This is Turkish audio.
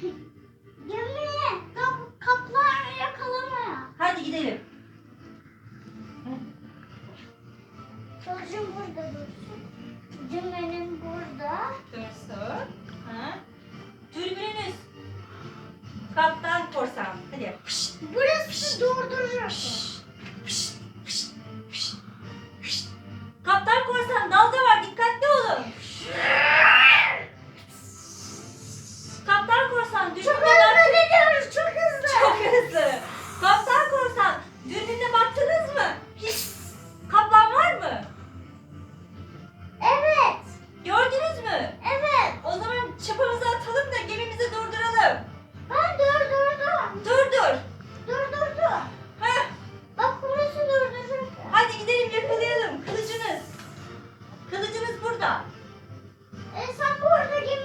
Gemi kap, kaplan yakalamaya. Hadi gidelim. Kılıcım burada dursun. Dümenim burada. Dursun. Ha? Türbününüz. Kaptan korsan. Hadi. Burası durdurur. ajudar. Essa porta aqui